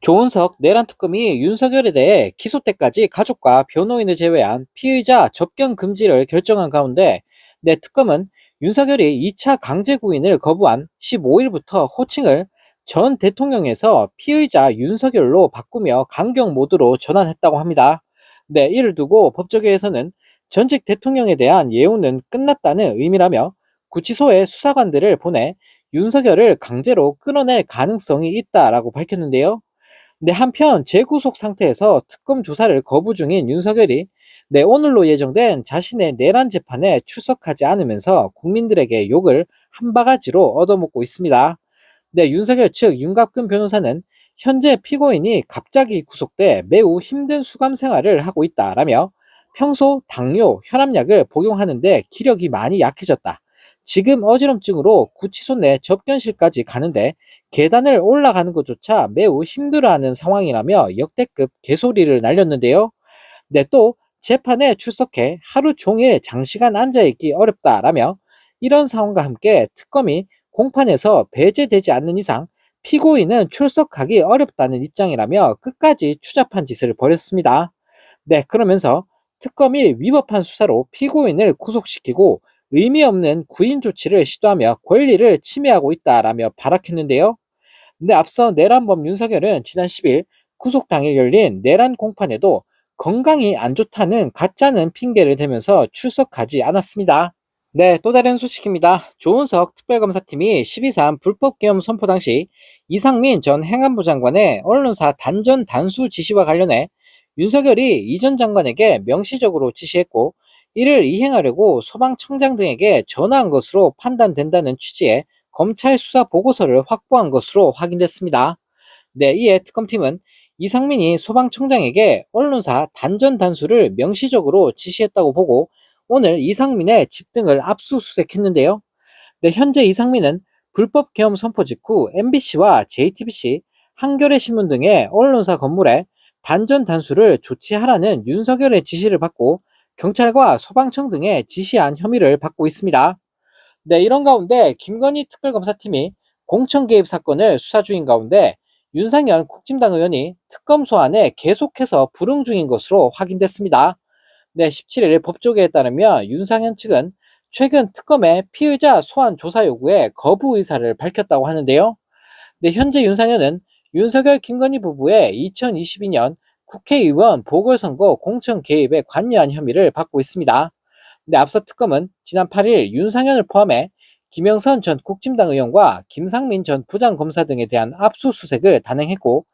조은석 내란 특검이 윤석열에 대해 기소 때까지 가족과 변호인을 제외한 피의자 접견 금지를 결정한 가운데 내 특검은 윤석열이 2차 강제 구인을 거부한 15일부터 호칭을 전 대통령에서 피의자 윤석열로 바꾸며 강경 모드로 전환했다고 합니다. 네, 이를 두고 법조계에서는 전직 대통령에 대한 예우는 끝났다는 의미라며 구치소에 수사관들을 보내 윤석열을 강제로 끌어낼 가능성이 있다라고 밝혔는데요. 네, 한편 재구속 상태에서 특검 조사를 거부 중인 윤석열이 네, 오늘로 예정된 자신의 내란 재판에 출석하지 않으면서 국민들에게 욕을 한 바가지로 얻어먹고 있습니다. 네, 윤석열 측 윤갑근 변호사는 현재 피고인이 갑자기 구속돼 매우 힘든 수감 생활을 하고 있다라며 평소 당뇨, 혈압약을 복용하는데 기력이 많이 약해졌다. 지금 어지럼증으로 구치소 내 접견실까지 가는데 계단을 올라가는 것조차 매우 힘들어하는 상황이라며 역대급 개소리를 날렸는데요. 네, 또 재판에 출석해 하루 종일 장시간 앉아있기 어렵다라며 이런 상황과 함께 특검이 공판에서 배제되지 않는 이상 피고인은 출석하기 어렵다는 입장이라며 끝까지 추잡한 짓을 벌였습니다. 네, 그러면서 특검이 위법한 수사로 피고인을 구속시키고 의미 없는 구인 조치를 시도하며 권리를 침해하고 있다라며 발악했는데요. 근데 앞서 내란범 윤석열은 지난 10일 구속 당일 열린 내란 공판에도 건강이 안 좋다는 가짜는 핑계를 대면서 출석하지 않았습니다. 네, 또 다른 소식입니다. 조은석 특별검사팀이 12.3 불법 계엄 선포 당시 이상민 전 행안부 장관의 언론사 단전 단수 지시와 관련해 윤석열이 이 전 장관에게 명시적으로 지시했고 이를 이행하려고 소방청장 등에게 전화한 것으로 판단된다는 취지의 검찰 수사 보고서를 확보한 것으로 확인됐습니다. 네, 이에 특검팀은 이상민이 소방청장에게 언론사 단전 단수를 명시적으로 지시했다고 보고 오늘 이상민의 집 등을 압수수색했는데요. 네, 현재 이상민은 불법 계엄 선포 직후 MBC와 JTBC, 한겨레 신문 등의 언론사 건물에 단전 단수를 조치하라는 윤석열의 지시를 받고 경찰과 소방청 등의 지시한 혐의를 받고 있습니다. 네, 이런 가운데 김건희 특별검사팀이 공천 개입 사건을 수사 중인 가운데 윤상현 국진당 의원이 특검 소환에 계속해서 불응 중인 것으로 확인됐습니다. 네, 17일 법조계에 따르면 윤상현 측은 최근 특검의 피의자 소환 조사 요구에 거부 의사를 밝혔다고 하는데요. 네, 현재 윤상현은 윤석열 김건희 부부의 2022년 국회의원 보궐선거 공천 개입에 관여한 혐의를 받고 있습니다. 근데 앞서 특검은 지난 8일 윤상현을 포함해 김영선 전 국진당 의원과 김상민 전 부장검사 등에 대한 압수수색을 단행했고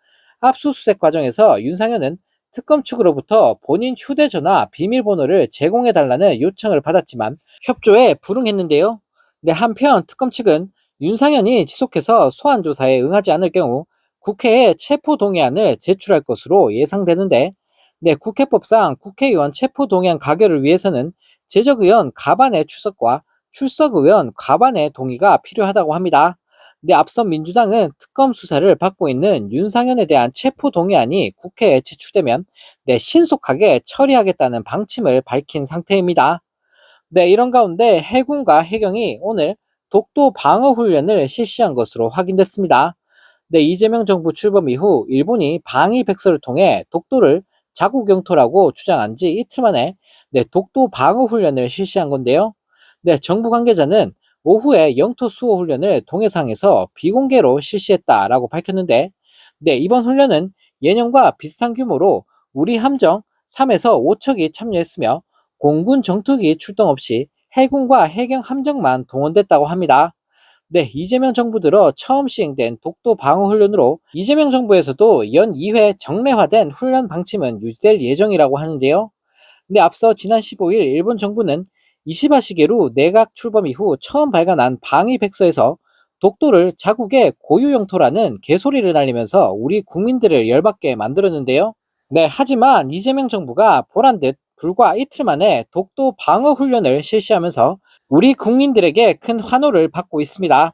압수수색 과정에서 윤상현은 특검 측으로부터 본인 휴대전화 비밀번호를 제공해달라는 요청을 받았지만 협조에 불응했는데요. 네, 한편 특검 측은 윤상현이 지속해서 소환조사에 응하지 않을 경우 국회에 체포 동의안을 제출할 것으로 예상되는데 네, 국회법상 국회의원 체포 동의안 가결을 위해서는 제적의원 가반의 출석과 출석의원 가반의 동의가 필요하다고 합니다. 네, 앞선 민주당은 특검 수사를 받고 있는 윤상현에 대한 체포 동의안이 국회에 제출되면 네, 신속하게 처리하겠다는 방침을 밝힌 상태입니다. 네, 이런 가운데 해군과 해경이 오늘 독도 방어 훈련을 실시한 것으로 확인됐습니다. 네, 이재명 정부 출범 이후 일본이 방위 백서를 통해 독도를 자국 영토라고 주장한 지 이틀 만에 네, 독도 방어 훈련을 실시한 건데요. 네, 정부 관계자는 오후에 영토 수호 훈련을 동해상에서 비공개로 실시했다라고 밝혔는데 네, 이번 훈련은 예년과 비슷한 규모로 우리 함정 3에서 5척이 참여했으며 공군 정투기 출동 없이 해군과 해경 함정만 동원됐다고 합니다. 네, 이재명 정부 들어 처음 시행된 독도 방어 훈련으로 이재명 정부에서도 연 2회 정례화된 훈련 방침은 유지될 예정이라고 하는데요. 근데 앞서 지난 15일 일본 정부는 이시바 시게루 내각 출범 이후 처음 발간한 방위 백서에서 독도를 자국의 고유 영토라는 개소리를 날리면서 우리 국민들을 열받게 만들었는데요. 네, 하지만 이재명 정부가 보란 듯 불과 이틀 만에 독도 방어 훈련을 실시하면서 우리 국민들에게 큰 환호를 받고 있습니다.